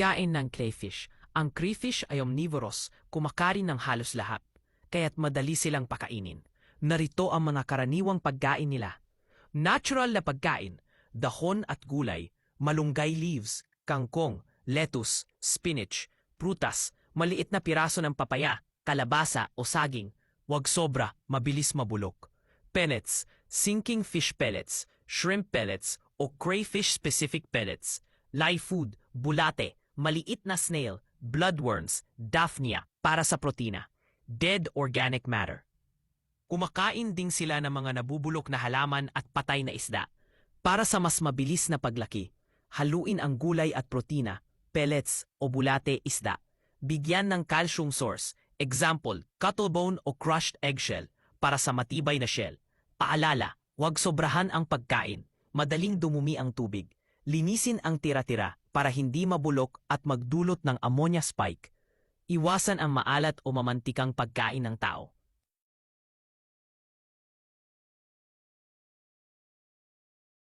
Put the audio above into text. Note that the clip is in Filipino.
Pagkain ng crayfish. Ang crayfish ay omnivorous, kumakain ng halos lahat, kaya't madali silang pakainin. Narito ang mga karaniwang pagkain nila. Natural na pagkain, dahon at gulay, malunggay leaves, kangkong, lettuce, spinach, prutas, maliit na piraso ng papaya, kalabasa o saging. Huwag sobra, mabilis mabulok. Pellets, sinking fish pellets, shrimp pellets o crayfish-specific pellets. Live food, bulate, maliit na snail, bloodworms, daphnia para sa protina. Dead organic matter. Kumakain ding sila ng mga nabubulok na halaman at patay na isda. Para sa mas mabilis na paglaki, haluin ang gulay at protina, pellets o bulate isda. Bigyan ng calcium source, example, cuttlebone o crushed eggshell para sa matibay na shell. Paalala, huwag sobrahan ang pagkain. Madaling dumumi ang tubig. Linisin ang tira-tira para hindi mabulok at magdulot ng ammonia spike. Iwasan ang maalat o mamantikang pagkain ng tao.